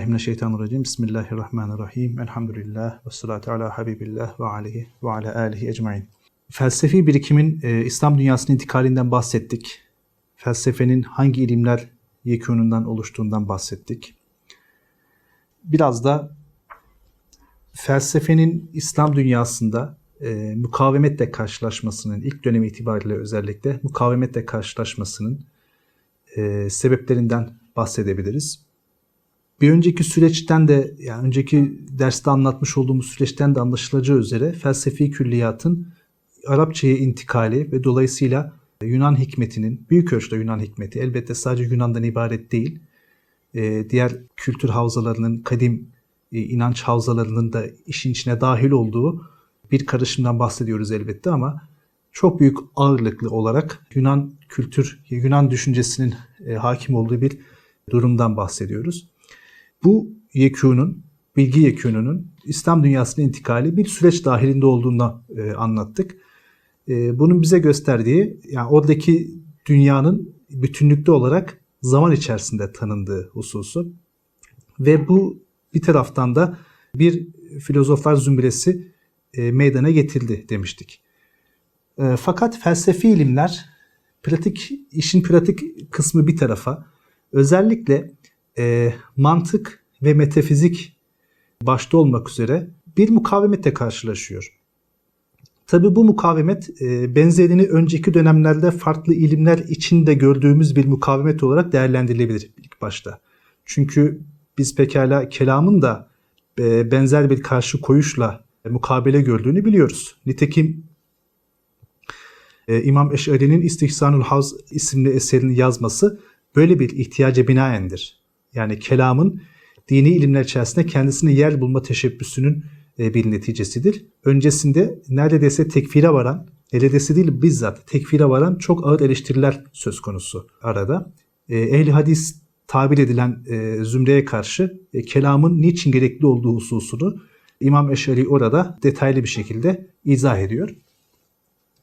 Euzubillahimineşşeytanirracim. Bismillahirrahmanirrahim. Elhamdülillah ve salatu ala habibillah ve aleyhi ve ala alihi ecmain. Felsefi birikimin e, İslam dünyasının intikalinden bahsettik. Felsefenin hangi ilimler yekûnundan oluştuğundan bahsettik. Biraz da felsefenin İslam dünyasında e, mukavemetle karşılaşmasının ilk dönemi itibariyle özellikle mukavemetle karşılaşmasının e, sebeplerinden bahsedebiliriz. Bir önceki süreçten de yani önceki derste anlatmış olduğumuz süreçten de anlaşılacağı üzere felsefi külliyatın Arapçaya intikali ve dolayısıyla Yunan hikmetinin, büyük ölçüde Yunan hikmeti, elbette sadece Yunan'dan ibaret değil, e, diğer kültür havzalarının, kadim e, inanç havzalarının da işin içine dahil olduğu bir karışımdan bahsediyoruz elbette ama çok büyük ağırlıklı olarak Yunan kültür, Yunan düşüncesinin e, hakim olduğu bir durumdan bahsediyoruz. Bu yekûnun, bilgi yekûnunun İslam dünyasına intikali bir süreç dahilinde olduğunu e, anlattık. E, bunun bize gösterdiği, yani oradaki dünyanın bütünlükte olarak zaman içerisinde tanındığı hususu. Ve bu bir taraftan da bir filozoflar zümresi e, meydana getirdi demiştik. E, fakat felsefi ilimler, pratik işin pratik kısmı bir tarafa, özellikle e, mantık ve metafizik başta olmak üzere bir mukavemetle karşılaşıyor. Tabi bu mukavemet e, benzerini önceki dönemlerde farklı ilimler içinde gördüğümüz bir mukavemet olarak değerlendirilebilir ilk başta. Çünkü biz pekala kelamın da e, benzer bir karşı koyuşla mukabele gördüğünü biliyoruz. Nitekim e, İmam Eş'ari'nin İstihsanul Havz isimli eserini yazması böyle bir ihtiyaca binaendir yani kelamın dini ilimler içerisinde kendisine yer bulma teşebbüsünün e, bir neticesidir. Öncesinde neredeyse tekfire varan, neredeyse değil bizzat tekfire varan çok ağır eleştiriler söz konusu arada. E, ehli hadis tabir edilen e, zümreye karşı kelamın niçin gerekli olduğu hususunu İmam Eşari orada detaylı bir şekilde izah ediyor.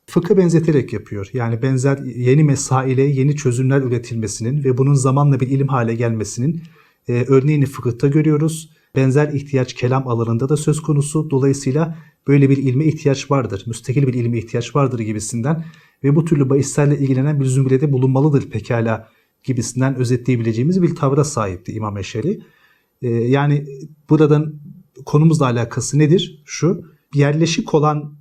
Fıkı benzeterek yapıyor. Yani benzer yeni mesaile yeni çözümler üretilmesinin ve bunun zamanla bir ilim hale gelmesinin e, örneğini fıkıhta görüyoruz. Benzer ihtiyaç kelam alanında da söz konusu. Dolayısıyla böyle bir ilme ihtiyaç vardır. Müstakil bir ilme ihtiyaç vardır gibisinden ve bu türlü bahislerle ilgilenen bir zümrede bulunmalıdır pekala gibisinden özetleyebileceğimiz bir tavra sahipti İmam Eşeri. E, yani buradan konumuzla alakası nedir? Şu yerleşik olan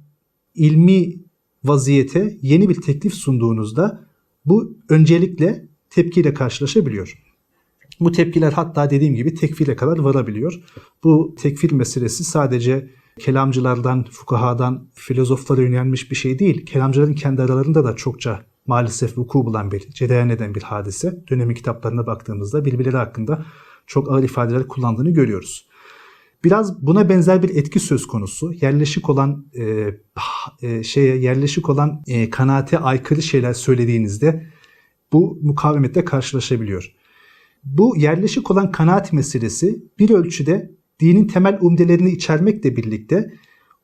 ilmi vaziyete yeni bir teklif sunduğunuzda bu öncelikle tepkiyle karşılaşabiliyor. Bu tepkiler hatta dediğim gibi tekfire kadar varabiliyor. Bu tekfir meselesi sadece kelamcılardan, fukahadan, filozoflara yönelmiş bir şey değil. Kelamcıların kendi aralarında da çokça maalesef vuku bulan bir, cereyan eden bir hadise. Dönemi kitaplarına baktığımızda birbirleri hakkında çok ağır ifadeler kullandığını görüyoruz. Biraz buna benzer bir etki söz konusu. Yerleşik olan e, e, şeye yerleşik olan e, kanaate aykırı şeyler söylediğinizde bu mukavemetle karşılaşabiliyor. Bu yerleşik olan kanaat meselesi bir ölçüde dinin temel umdelerini içermekle birlikte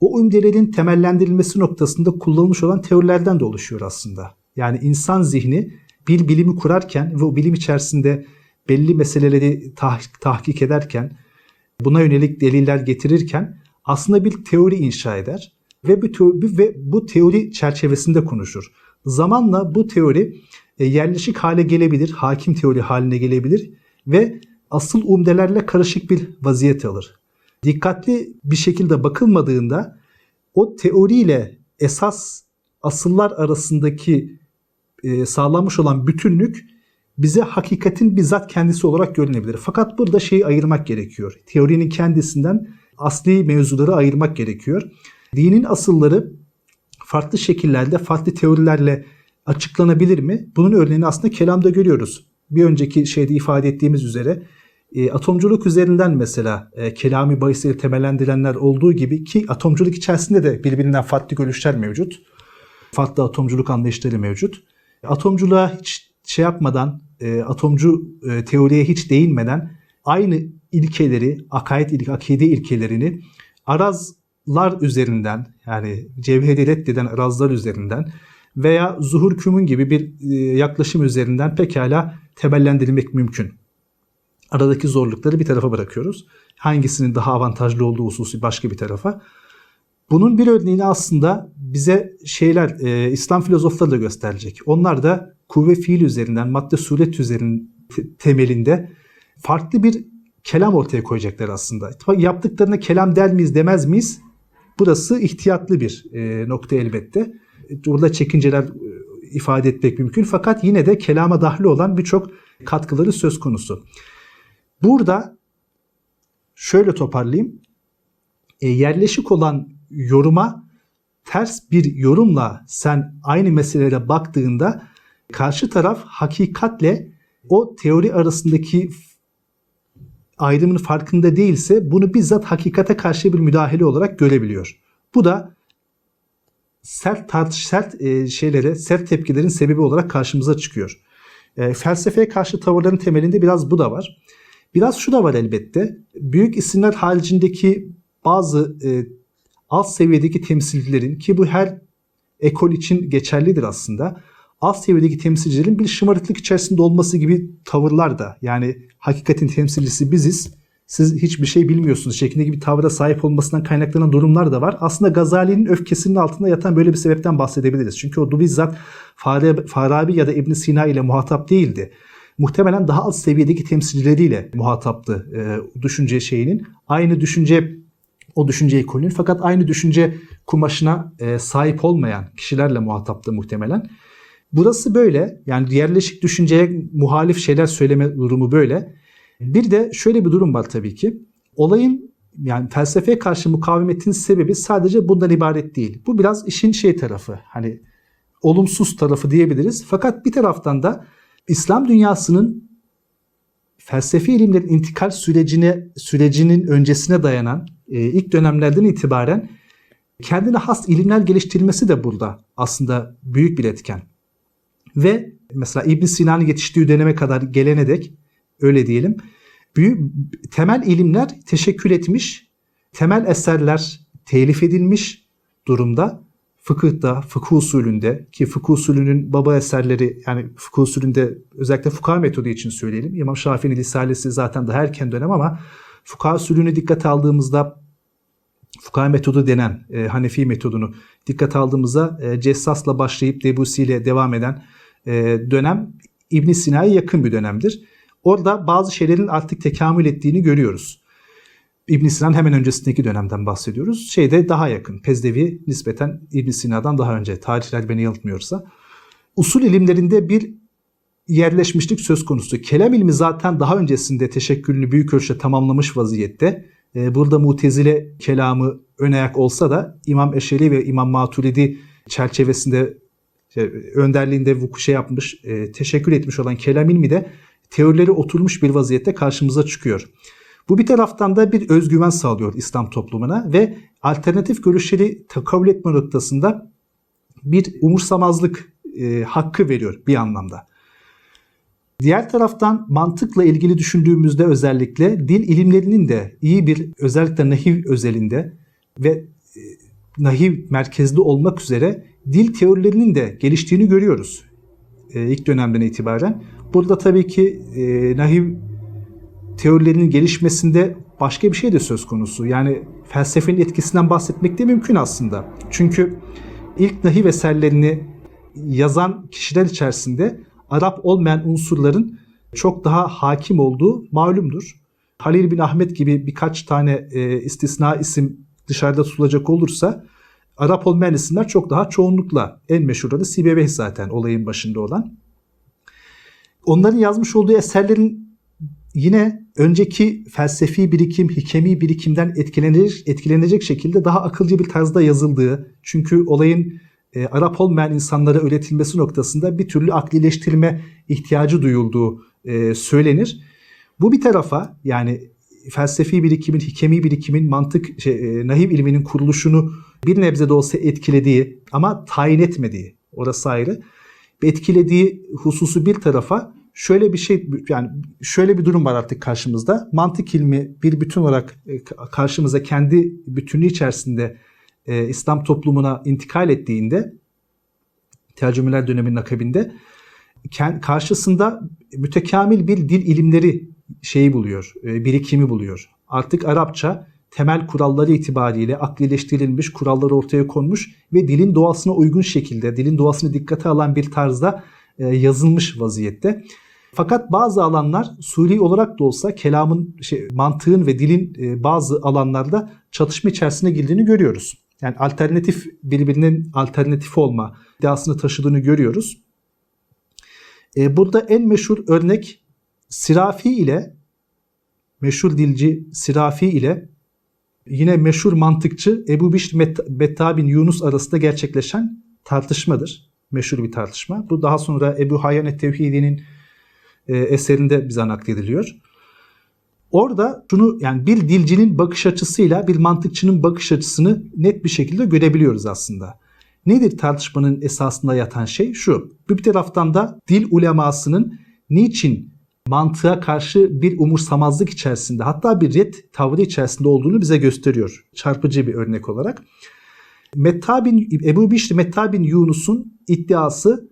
o umdelerin temellendirilmesi noktasında kullanılmış olan teorilerden de oluşuyor aslında. Yani insan zihni bir bilimi kurarken ve o bilim içerisinde belli meseleleri tah- tahkik ederken buna yönelik deliller getirirken aslında bir teori inşa eder ve bu teori, ve bu teori çerçevesinde konuşur. Zamanla bu teori e, yerleşik hale gelebilir, hakim teori haline gelebilir ve asıl umdelerle karışık bir vaziyet alır. Dikkatli bir şekilde bakılmadığında o teoriyle esas asıllar arasındaki e, sağlanmış olan bütünlük bize hakikatin bizzat kendisi olarak görünebilir. Fakat burada şeyi ayırmak gerekiyor. Teorinin kendisinden asli mevzuları ayırmak gerekiyor. Dinin asılları farklı şekillerde, farklı teorilerle açıklanabilir mi? Bunun örneğini aslında kelamda görüyoruz. Bir önceki şeyde ifade ettiğimiz üzere e, atomculuk üzerinden mesela e, kelami bahisleri temellendirenler olduğu gibi ki atomculuk içerisinde de birbirinden farklı görüşler mevcut. Farklı atomculuk anlayışları mevcut. Atomculuğa hiç şey yapmadan, e, atomcu e, teoriye hiç değinmeden aynı ilkeleri, akaid ilk, akide ilkelerini arazlar üzerinden yani cevheri reddeden arazlar üzerinden veya zuhur kümün gibi bir e, yaklaşım üzerinden pekala temellendirilmek mümkün. Aradaki zorlukları bir tarafa bırakıyoruz. Hangisinin daha avantajlı olduğu hususu başka bir tarafa. Bunun bir örneğini aslında bize şeyler e, İslam filozofları da gösterecek. Onlar da kuvve fiil üzerinden, madde suret üzerinin te- temelinde farklı bir kelam ortaya koyacaklar aslında. Yaptıklarına kelam der miyiz demez miyiz? Burası ihtiyatlı bir e, nokta elbette. Burada çekinceler e, ifade etmek mümkün fakat yine de kelama dahil olan birçok katkıları söz konusu. Burada şöyle toparlayayım. E, yerleşik olan yoruma ters bir yorumla sen aynı meselelere baktığında karşı taraf hakikatle o teori arasındaki ayrımın farkında değilse bunu bizzat hakikate karşı bir müdahale olarak görebiliyor. Bu da sert tartış sert e, şeylere, sert tepkilerin sebebi olarak karşımıza çıkıyor. E, felsefeye karşı tavırların temelinde biraz bu da var. Biraz şu da var elbette. Büyük isimler haricindeki bazı e, alt seviyedeki temsilcilerin ki bu her ekol için geçerlidir aslında. Alt seviyedeki temsilcilerin bir şımarıklık içerisinde olması gibi tavırlar da yani hakikatin temsilcisi biziz. Siz hiçbir şey bilmiyorsunuz şeklinde gibi tavra sahip olmasından kaynaklanan durumlar da var. Aslında Gazali'nin öfkesinin altında yatan böyle bir sebepten bahsedebiliriz. Çünkü o bizzat Farabi ya da İbn Sina ile muhatap değildi. Muhtemelen daha alt seviyedeki temsilcileriyle muhataptı e, düşünce şeyinin. Aynı düşünce o düşünce ekolünün fakat aynı düşünce kumaşına e, sahip olmayan kişilerle muhataptı muhtemelen. Burası böyle. Yani yerleşik düşünceye muhalif şeyler söyleme durumu böyle. Bir de şöyle bir durum var tabii ki. Olayın yani felsefeye karşı mukavemetin sebebi sadece bundan ibaret değil. Bu biraz işin şey tarafı. Hani olumsuz tarafı diyebiliriz. Fakat bir taraftan da İslam dünyasının felsefi ilimlerin intikal sürecine sürecinin öncesine dayanan e, ilk dönemlerden itibaren kendine has ilimler geliştirilmesi de burada aslında büyük bir etken. Ve mesela İbn Sina'nın yetiştiği döneme kadar gelene dek öyle diyelim. Büyük, temel ilimler teşekkür etmiş, temel eserler telif edilmiş durumda. Fıkıhta, fıkıh usulünde ki fıkıh usulünün baba eserleri yani fıkıh usulünde özellikle fukah metodu için söyleyelim. İmam Şafii'nin Risalesi zaten daha erken dönem ama fukah usulünü dikkate aldığımızda fukah metodu denen e, Hanefi metodunu dikkate aldığımızda e, Cessas'la başlayıp Debussy ile devam eden e, dönem İbn Sina'ya yakın bir dönemdir. Orada bazı şeylerin artık tekamül ettiğini görüyoruz. İbn Sina'nın hemen öncesindeki dönemden bahsediyoruz. Şeyde daha yakın. Pezdevi nispeten İbn Sina'dan daha önce. Tarihler beni yanıltmıyorsa. Usul ilimlerinde bir yerleşmişlik söz konusu. Kelam ilmi zaten daha öncesinde teşekkülünü büyük ölçüde tamamlamış vaziyette. Ee, burada mutezile kelamı ön ayak olsa da İmam Eşeli ve İmam Maturidi çerçevesinde önderliğinde vuku şey yapmış, e, teşekkür etmiş olan kelam ilmi de teorileri oturmuş bir vaziyette karşımıza çıkıyor. Bu bir taraftan da bir özgüven sağlıyor İslam toplumuna ve alternatif görüşleri kabul etme noktasında bir umursamazlık e, hakkı veriyor bir anlamda. Diğer taraftan mantıkla ilgili düşündüğümüzde özellikle dil ilimlerinin de iyi bir özellikle nahiv özelinde ve e, nahiv merkezli olmak üzere dil teorilerinin de geliştiğini görüyoruz e, ilk dönemden itibaren. Burada tabii ki e, nahiv teorilerinin gelişmesinde başka bir şey de söz konusu. Yani felsefenin etkisinden bahsetmek de mümkün aslında. Çünkü ilk nahiv eserlerini yazan kişiler içerisinde Arap olmayan unsurların çok daha hakim olduğu malumdur. Halil bin Ahmet gibi birkaç tane e, istisna isim dışarıda tutulacak olursa Arap olmayan isimler çok daha çoğunlukla en meşhur adı Sibeveh zaten olayın başında olan. Onların yazmış olduğu eserlerin yine önceki felsefi birikim, hikemi birikimden etkilenecek, etkilenecek şekilde daha akılcı bir tarzda yazıldığı, çünkü olayın e, Arap olmayan insanlara öğretilmesi noktasında bir türlü aklileştirme ihtiyacı duyulduğu e, söylenir. Bu bir tarafa yani felsefi birikimin, hikemi birikimin, mantık, şey, e, ilminin kuruluşunu bir nebze de olsa etkilediği ama tayin etmediği, orası ayrı, etkilediği hususu bir tarafa şöyle bir şey yani şöyle bir durum var artık karşımızda. Mantık ilmi bir bütün olarak e, karşımıza kendi bütünlüğü içerisinde e, İslam toplumuna intikal ettiğinde tercümeler döneminin akabinde karşısında mütekamil bir dil ilimleri şeyi buluyor, e, birikimi buluyor. Artık Arapça temel kuralları itibariyle aklileştirilmiş, kurallar ortaya konmuş ve dilin doğasına uygun şekilde, dilin doğasını dikkate alan bir tarzda e, yazılmış vaziyette. Fakat bazı alanlar suri olarak da olsa kelamın, şey, mantığın ve dilin e, bazı alanlarda çatışma içerisine girdiğini görüyoruz. Yani alternatif birbirinin alternatif olma iddiasını taşıdığını görüyoruz. Burada en meşhur örnek Sirafi ile meşhur dilci Sirafi ile yine meşhur mantıkçı Ebu Bişr Betta bin Yunus arasında gerçekleşen tartışmadır. Meşhur bir tartışma. Bu daha sonra Ebu Hayyan Tevhidi'nin e, eserinde bize naklediliyor. Orada şunu yani bir dilcinin bakış açısıyla bir mantıkçının bakış açısını net bir şekilde görebiliyoruz aslında. Nedir tartışmanın esasında yatan şey? Şu. Bir taraftan da dil ulemasının niçin mantığa karşı bir umursamazlık içerisinde hatta bir red tavrı içerisinde olduğunu bize gösteriyor. Çarpıcı bir örnek olarak. Metta bin, Ebu Bişri Metta bin Yunus'un iddiası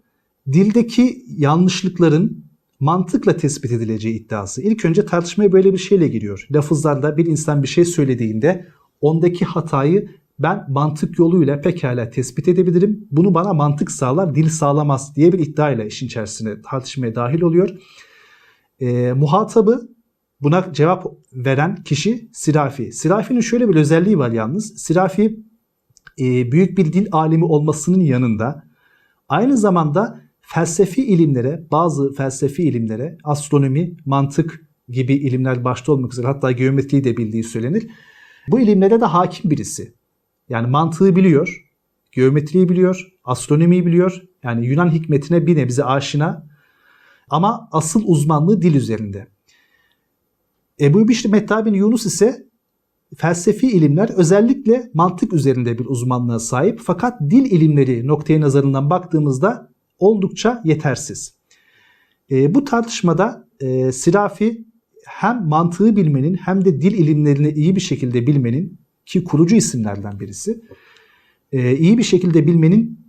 dildeki yanlışlıkların mantıkla tespit edileceği iddiası. İlk önce tartışmaya böyle bir şeyle giriyor. Lafızlarda bir insan bir şey söylediğinde ondaki hatayı ben mantık yoluyla pekala tespit edebilirim. Bunu bana mantık sağlar, dil sağlamaz diye bir iddiayla işin içerisine tartışmaya dahil oluyor. E, muhatabı buna cevap veren kişi Sirafi. Sirafi'nin şöyle bir özelliği var yalnız. Sirafi e, büyük bir dil alimi olmasının yanında aynı zamanda felsefi ilimlere, bazı felsefi ilimlere, astronomi, mantık gibi ilimler başta olmak üzere hatta geometriyi de bildiği söylenir. Bu ilimlere de hakim birisi. Yani mantığı biliyor, geometriyi biliyor, astronomiyi biliyor. Yani Yunan hikmetine bir nebze aşina ama asıl uzmanlığı dil üzerinde. Ebu Bişri Metta bin Yunus ise felsefi ilimler özellikle mantık üzerinde bir uzmanlığa sahip fakat dil ilimleri noktaya nazarından baktığımızda oldukça yetersiz. E, bu tartışmada e, Sirafi hem mantığı bilmenin hem de dil ilimlerini iyi bir şekilde bilmenin ki kurucu isimlerden birisi e, iyi bir şekilde bilmenin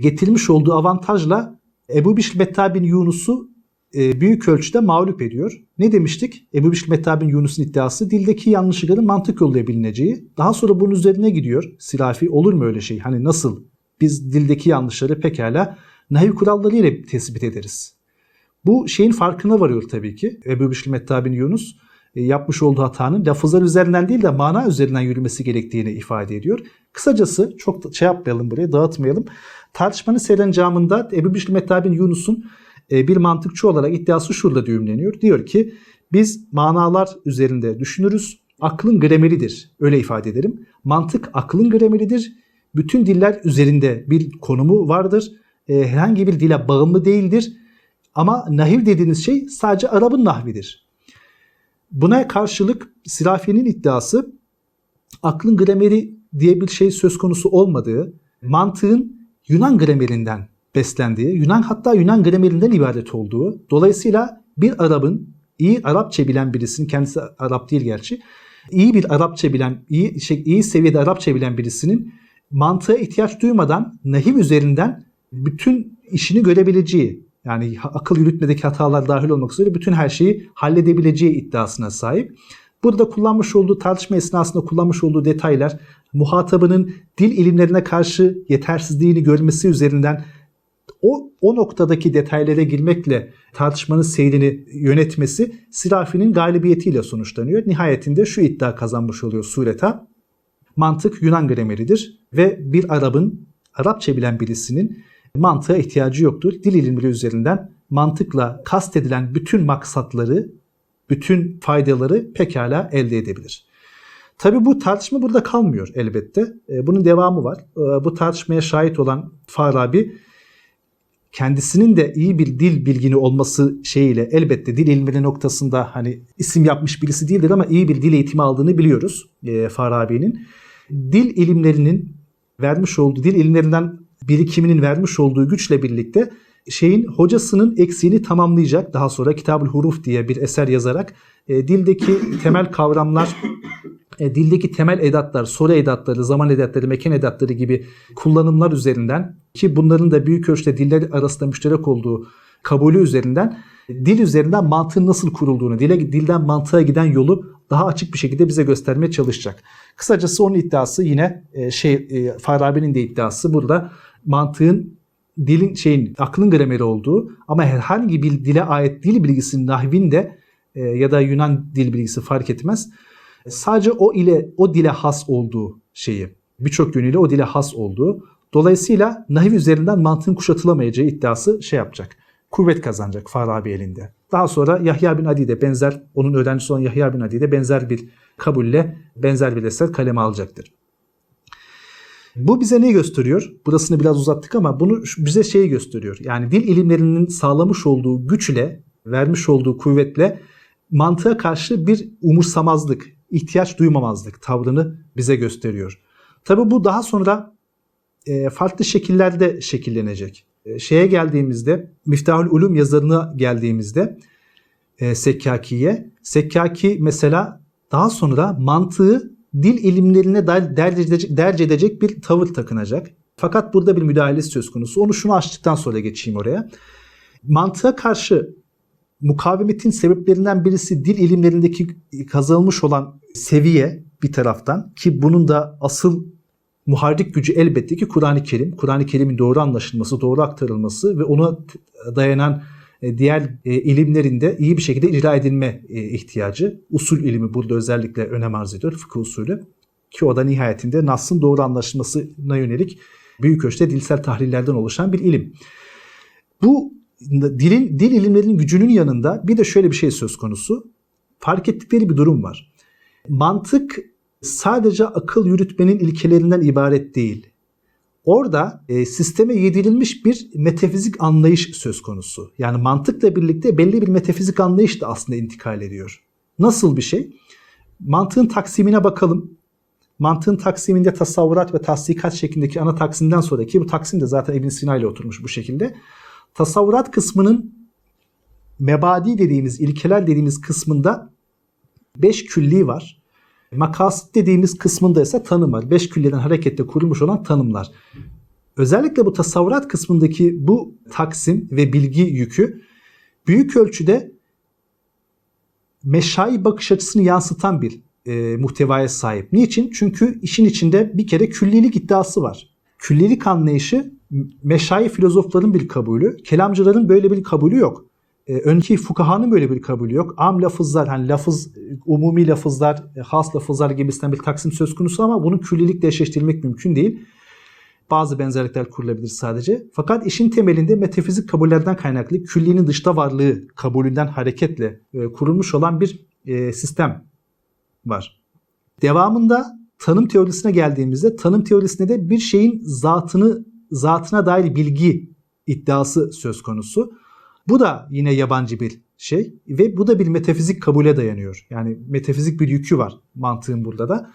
getirmiş olduğu avantajla Ebu Bişr Metta bin Yunus'u e, büyük ölçüde mağlup ediyor. Ne demiştik? Ebu Bişr Metta bin Yunus'un iddiası dildeki yanlışlıkların mantık yoluyla bilineceği. Daha sonra bunun üzerine gidiyor. Silafi olur mu öyle şey? Hani nasıl biz dildeki yanlışları pekala nahiv kuralları ile tespit ederiz. Bu şeyin farkına varıyor tabii ki. Ebu Bişr Metta bin Yunus e, yapmış olduğu hatanın lafızlar üzerinden değil de mana üzerinden yürümesi gerektiğini ifade ediyor. Kısacası çok da şey yapmayalım buraya dağıtmayalım. Tartışmanın serencamında Ebu Bişr Metta bin Yunus'un e, bir mantıkçı olarak iddiası şurada düğümleniyor. Diyor ki biz manalar üzerinde düşünürüz. Aklın grameridir. Öyle ifade ederim. Mantık aklın grameridir. Bütün diller üzerinde bir konumu vardır. E, herhangi bir dile bağımlı değildir. Ama nahiv dediğiniz şey sadece Arap'ın nahvidir. Buna karşılık Sirafi'nin iddiası aklın grameri diye bir şey söz konusu olmadığı, mantığın Yunan gramerinden beslendiği, Yunan hatta Yunan gramerinden ibaret olduğu, dolayısıyla bir Arap'ın iyi Arapça bilen birisinin kendisi Arap değil gerçi, iyi bir Arapça bilen, iyi şey, iyi seviyede Arapça bilen birisinin mantığa ihtiyaç duymadan nahiv üzerinden bütün işini görebileceği, yani akıl yürütmedeki hatalar dahil olmak üzere bütün her şeyi halledebileceği iddiasına sahip. Burada kullanmış olduğu tartışma esnasında kullanmış olduğu detaylar muhatabının dil ilimlerine karşı yetersizliğini görmesi üzerinden o, o noktadaki detaylara girmekle tartışmanın seyrini yönetmesi Sirafi'nin galibiyetiyle sonuçlanıyor. Nihayetinde şu iddia kazanmış oluyor sureta. Mantık Yunan grameridir ve bir Arap'ın, Arapça bilen birisinin mantığa ihtiyacı yoktur. Dil ilimleri üzerinden mantıkla kastedilen bütün maksatları, bütün faydaları pekala elde edebilir. Tabi bu tartışma burada kalmıyor elbette. E, bunun devamı var. E, bu tartışmaya şahit olan Farabi kendisinin de iyi bir dil bilgini olması şeyiyle elbette dil ilmleri noktasında hani isim yapmış birisi değildir ama iyi bir dil eğitimi aldığını biliyoruz e, Farabi'nin. Dil ilimlerinin vermiş olduğu dil ilimlerinden birikiminin vermiş olduğu güçle birlikte şeyin hocasının eksiğini tamamlayacak. Daha sonra Kitabül Huruf diye bir eser yazarak e, dildeki temel kavramlar e, dildeki temel edatlar, soru edatları, zaman edatları, mekan edatları gibi kullanımlar üzerinden ki bunların da büyük ölçüde diller arasında müşterek olduğu kabulü üzerinden dil üzerinden mantığın nasıl kurulduğunu, dile, dilden mantığa giden yolu daha açık bir şekilde bize göstermeye çalışacak. Kısacası onun iddiası yine e, şey e, Farabi'nin de iddiası burada mantığın dilin şeyin aklın grameri olduğu ama herhangi bir dile ait dil bilgisinin nahvinde e, ya da Yunan dil bilgisi fark etmez. Sadece o ile o dile has olduğu şeyi birçok yönüyle o dile has olduğu. Dolayısıyla nahiv üzerinden mantığın kuşatılamayacağı iddiası şey yapacak. Kuvvet kazanacak Farabi elinde. Daha sonra Yahya bin Adi de benzer, onun öğrencisi olan Yahya bin Adi de benzer bir kabulle benzer bir eser kaleme alacaktır. Bu bize ne gösteriyor? Burasını biraz uzattık ama bunu bize şeyi gösteriyor. Yani dil ilimlerinin sağlamış olduğu güçle, vermiş olduğu kuvvetle mantığa karşı bir umursamazlık, ihtiyaç duymamazlık tavrını bize gösteriyor. Tabi bu daha sonra e, farklı şekillerde şekillenecek. E, şeye geldiğimizde, Miftahül Ulum yazarına geldiğimizde e, Sekkaki'ye, Sekkaki mesela daha sonra mantığı dil ilimlerine derc edecek, derc edecek bir tavır takınacak. Fakat burada bir müdahalesi söz konusu. Onu şunu açtıktan sonra geçeyim oraya. Mantığa karşı mukavemetin sebeplerinden birisi dil ilimlerindeki kazanılmış olan seviye bir taraftan ki bunun da asıl muharrik gücü elbette ki Kur'an-ı Kerim. Kur'an-ı Kerim'in doğru anlaşılması, doğru aktarılması ve ona dayanan diğer e, ilimlerinde iyi bir şekilde icra edilme e, ihtiyacı. Usul ilimi burada özellikle önem arz ediyor, fıkıh usulü. Ki o da nihayetinde Nas'ın doğru anlaşılmasına yönelik büyük ölçüde dilsel tahlillerden oluşan bir ilim. Bu dilin dil ilimlerinin gücünün yanında bir de şöyle bir şey söz konusu. Fark ettikleri bir durum var. Mantık sadece akıl yürütmenin ilkelerinden ibaret değil. Orada e, sisteme yedirilmiş bir metafizik anlayış söz konusu. Yani mantıkla birlikte belli bir metafizik anlayış da aslında intikal ediyor. Nasıl bir şey? Mantığın taksimine bakalım. Mantığın taksiminde tasavvurat ve tasdikat şeklindeki ana taksimden sonraki bu taksim de zaten İbn Sina ile oturmuş bu şekilde. Tasavvurat kısmının mebadi dediğimiz, ilkeler dediğimiz kısmında beş külli var. Makasit dediğimiz kısmında ise tanım var. Beş külleden hareketle kurulmuş olan tanımlar. Özellikle bu tasavvurat kısmındaki bu taksim ve bilgi yükü büyük ölçüde meşai bakış açısını yansıtan bir e, muhtevaya sahip. Niçin? Çünkü işin içinde bir kere küllilik iddiası var. Küllilik anlayışı meşai filozofların bir kabulü, kelamcıların böyle bir kabulü yok. E, önceki fukahanın böyle bir kabulü yok. Am lafızlar, hani lafız, umumi lafızlar, e, has lafızlar gibisinden bir taksim söz konusu ama bunun küllilikle eşleştirilmek mümkün değil. Bazı benzerlikler kurulabilir sadece. Fakat işin temelinde metafizik kabullerden kaynaklı küllinin dışta varlığı kabulünden hareketle e, kurulmuş olan bir e, sistem var. Devamında tanım teorisine geldiğimizde tanım teorisinde de bir şeyin zatını zatına dair bilgi iddiası söz konusu. Bu da yine yabancı bir şey ve bu da bir metafizik kabule dayanıyor. Yani metafizik bir yükü var mantığın burada da.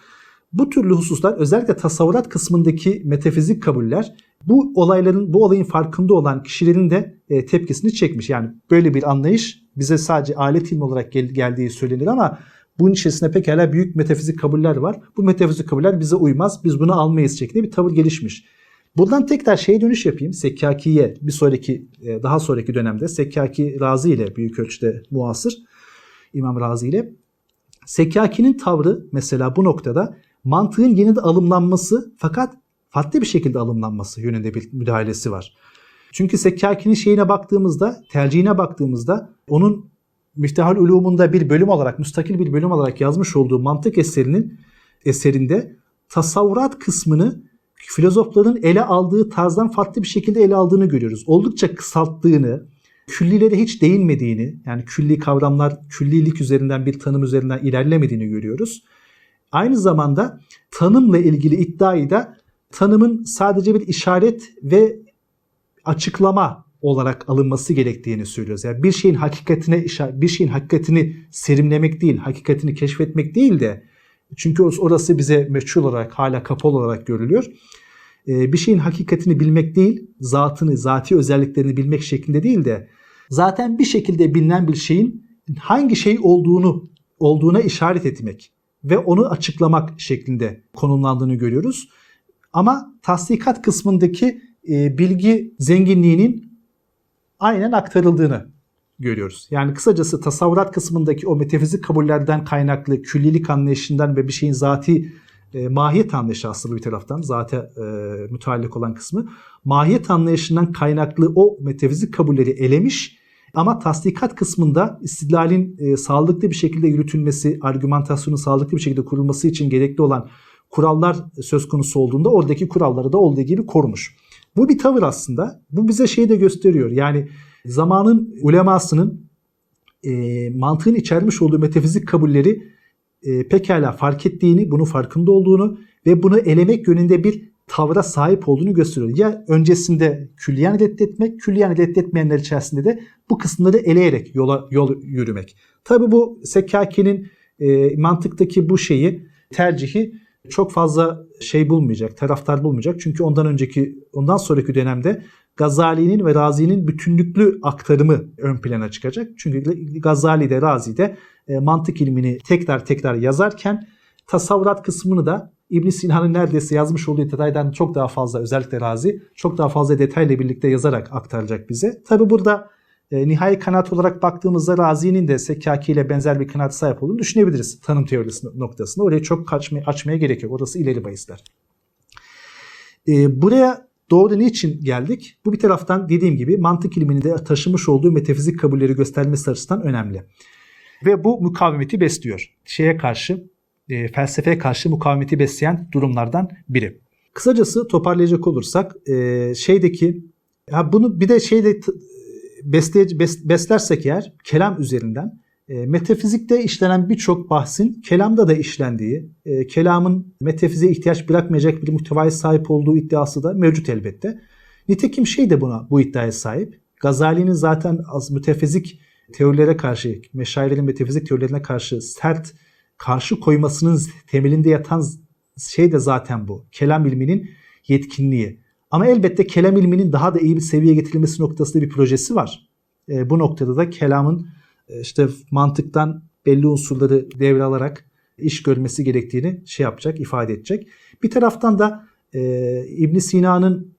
Bu türlü hususlar özellikle tasavvurat kısmındaki metafizik kabuller bu olayların bu olayın farkında olan kişilerin de e, tepkisini çekmiş. Yani böyle bir anlayış bize sadece alet ilmi olarak gel- geldiği söylenir ama bunun içerisinde pekala büyük metafizik kabuller var. Bu metafizik kabuller bize uymaz. Biz bunu almayız şeklinde bir tavır gelişmiş. Buradan tekrar şeye dönüş yapayım. Sekkaki'ye bir sonraki e, daha sonraki dönemde Sekkaki Razi ile büyük ölçüde muasır İmam Razi ile Sekkaki'nin tavrı mesela bu noktada mantığın yine de alımlanması fakat farklı bir şekilde alımlanması yönünde bir müdahalesi var. Çünkü Sekkaki'nin şeyine baktığımızda, tercihine baktığımızda onun Miftahül Ulumunda bir bölüm olarak, müstakil bir bölüm olarak yazmış olduğu mantık eserinin eserinde tasavvurat kısmını filozofların ele aldığı tarzdan farklı bir şekilde ele aldığını görüyoruz. Oldukça kısalttığını, küllilere hiç değinmediğini, yani külli kavramlar küllilik üzerinden bir tanım üzerinden ilerlemediğini görüyoruz. Aynı zamanda tanımla ilgili iddiayı da tanımın sadece bir işaret ve açıklama olarak alınması gerektiğini söylüyoruz. Yani bir şeyin hakikatine bir şeyin hakikatini serimlemek değil, hakikatini keşfetmek değil de çünkü orası bize meçhul olarak hala kapalı olarak görülüyor. Bir şeyin hakikatini bilmek değil, zatını, zati özelliklerini bilmek şeklinde değil de zaten bir şekilde bilinen bir şeyin hangi şey olduğunu olduğuna işaret etmek ve onu açıklamak şeklinde konumlandığını görüyoruz. Ama tasdikat kısmındaki bilgi zenginliğinin aynen aktarıldığını görüyoruz. Yani kısacası tasavvurat kısmındaki o metafizik kabullerden kaynaklı küllilik anlayışından ve bir şeyin zati e, mahiyet anlayışı aslında bir taraftan zaten e, müteallik olan kısmı mahiyet anlayışından kaynaklı o metafizik kabulleri elemiş ama tasdikat kısmında istidlalin e, sağlıklı bir şekilde yürütülmesi, argümantasyonun sağlıklı bir şekilde kurulması için gerekli olan kurallar söz konusu olduğunda oradaki kuralları da olduğu gibi korumuş. Bu bir tavır aslında. Bu bize şeyi de gösteriyor. Yani zamanın ulemasının e, mantığın içermiş olduğu metafizik kabulleri e, pekala fark ettiğini, bunun farkında olduğunu ve bunu elemek yönünde bir tavra sahip olduğunu gösteriyor. Ya öncesinde külliyen reddetmek, külliyen reddetmeyenler içerisinde de bu kısımları eleyerek yola yol yürümek. Tabi bu Sekkaki'nin e, mantıktaki bu şeyi, tercihi çok fazla şey bulmayacak, taraftar bulmayacak. Çünkü ondan önceki, ondan sonraki dönemde Gazali'nin ve Razi'nin bütünlüklü aktarımı ön plana çıkacak. Çünkü Gazali de Razi de e, mantık ilmini tekrar tekrar yazarken tasavvurat kısmını da İbn Sina'nın neredeyse yazmış olduğu detaydan çok daha fazla özellikle Razi çok daha fazla detayla birlikte yazarak aktaracak bize. Tabi burada e, nihai kanaat olarak baktığımızda Razi'nin de Sekkaki ile benzer bir kanaat sahip olduğunu düşünebiliriz tanım teorisi noktasında. Orayı çok kaçmaya, açmaya gerek yok. Orası ileri bahisler. E, buraya doğru niçin geldik? Bu bir taraftan dediğim gibi mantık ilmini de taşımış olduğu metafizik kabulleri göstermesi açısından önemli. Ve bu mukavemeti besliyor. Şeye karşı, e, felsefeye karşı mukavemeti besleyen durumlardan biri. Kısacası toparlayacak olursak e, şeydeki ya bunu bir de şeyde besleyici, bes, beslersek eğer kelam üzerinden e, metafizikte işlenen birçok bahsin kelamda da işlendiği, e, kelamın metafiziğe ihtiyaç bırakmayacak bir muhtevaya sahip olduğu iddiası da mevcut elbette. Nitekim şey de buna bu iddiaya sahip. Gazali'nin zaten az mütefizik teorilere karşı, meşayirenin metafizik teorilerine karşı sert karşı koymasının temelinde yatan şey de zaten bu. Kelam ilminin yetkinliği. Ama elbette kelam ilminin daha da iyi bir seviyeye getirilmesi noktasında bir projesi var. E, bu noktada da kelamın e, işte mantıktan belli unsurları devralarak iş görmesi gerektiğini şey yapacak, ifade edecek. Bir taraftan da e, ibn Sina'nın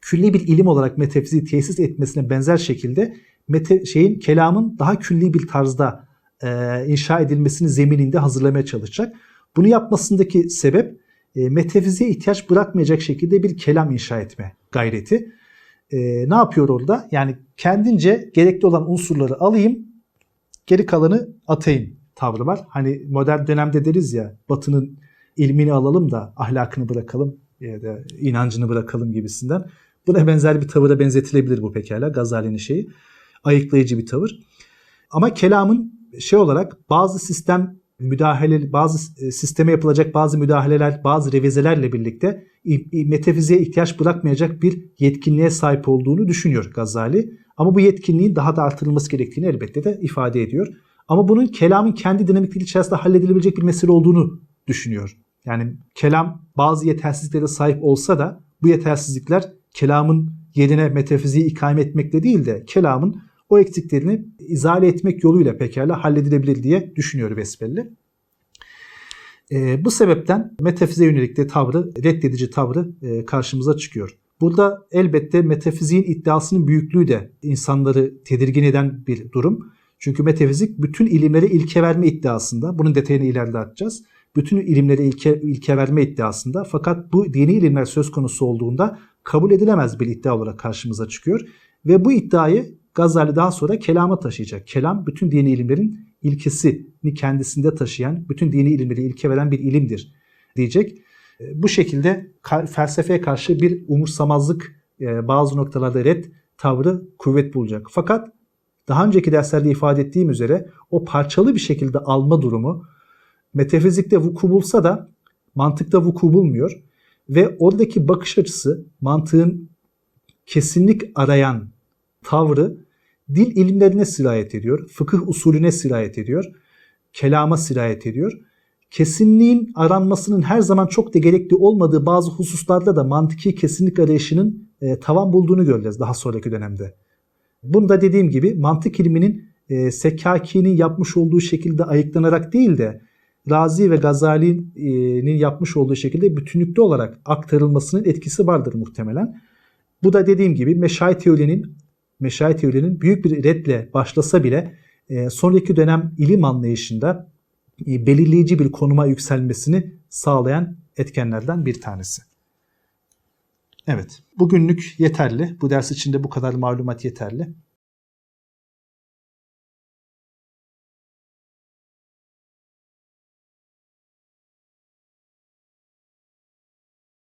külli bir ilim olarak metafiziği tesis etmesine benzer şekilde mete, şeyin kelamın daha külli bir tarzda e, inşa edilmesini zemininde hazırlamaya çalışacak. Bunu yapmasındaki sebep e, metafiziğe ihtiyaç bırakmayacak şekilde bir kelam inşa etme gayreti. E, ne yapıyor orada? Yani kendince gerekli olan unsurları alayım, geri kalanı atayım tavrı var. Hani modern dönemde deriz ya batının ilmini alalım da ahlakını bırakalım ya da inancını bırakalım gibisinden. Buna benzer bir tavıra benzetilebilir bu pekala Gazali'nin şeyi. Ayıklayıcı bir tavır. Ama kelamın şey olarak bazı sistem müdahale bazı e, sisteme yapılacak bazı müdahaleler, bazı revizelerle birlikte metafiziğe ihtiyaç bırakmayacak bir yetkinliğe sahip olduğunu düşünüyor Gazali. Ama bu yetkinliğin daha da artırılması gerektiğini elbette de ifade ediyor. Ama bunun kelamın kendi dinamikleri içerisinde halledilebilecek bir mesele olduğunu düşünüyor. Yani kelam bazı yetersizliklere sahip olsa da bu yetersizlikler kelamın yerine metafiziği ikame etmekle değil de kelamın o eksiklerini izale etmek yoluyla pekala halledilebilir diye düşünüyor besbelli. E, bu sebepten metafize yönelik de tavrı, reddedici tavrı e, karşımıza çıkıyor. Burada elbette metafiziğin iddiasının büyüklüğü de insanları tedirgin eden bir durum. Çünkü metafizik bütün ilimlere ilke verme iddiasında. Bunun detayını ileride açacağız. Bütün ilimlere ilke, ilke verme iddiasında. Fakat bu dini ilimler söz konusu olduğunda kabul edilemez bir iddia olarak karşımıza çıkıyor. Ve bu iddiayı Gazali daha sonra kelama taşıyacak. Kelam bütün dini ilimlerin ilkesini kendisinde taşıyan, bütün dini ilimleri ilke veren bir ilimdir diyecek. E, bu şekilde felsefeye karşı bir umursamazlık e, bazı noktalarda red tavrı kuvvet bulacak. Fakat daha önceki derslerde ifade ettiğim üzere o parçalı bir şekilde alma durumu metafizikte vuku bulsa da mantıkta vuku bulmuyor. Ve oradaki bakış açısı mantığın kesinlik arayan tavrı dil ilimlerine sirayet ediyor, fıkıh usulüne sirayet ediyor, kelama sirayet ediyor. Kesinliğin aranmasının her zaman çok da gerekli olmadığı bazı hususlarda da mantıki kesinlik arayışının e, tavan bulduğunu göreceğiz daha sonraki dönemde. Bunda dediğim gibi mantık ilminin e, Sekkaki'nin yapmış olduğu şekilde ayıklanarak değil de Razi ve Gazali'nin yapmış olduğu şekilde bütünlükte olarak aktarılmasının etkisi vardır muhtemelen. Bu da dediğim gibi meşayi teorinin meşayi teorilerinin büyük bir redle başlasa bile e, sonraki dönem ilim anlayışında e, belirleyici bir konuma yükselmesini sağlayan etkenlerden bir tanesi. Evet, bugünlük yeterli. Bu ders içinde bu kadar malumat yeterli.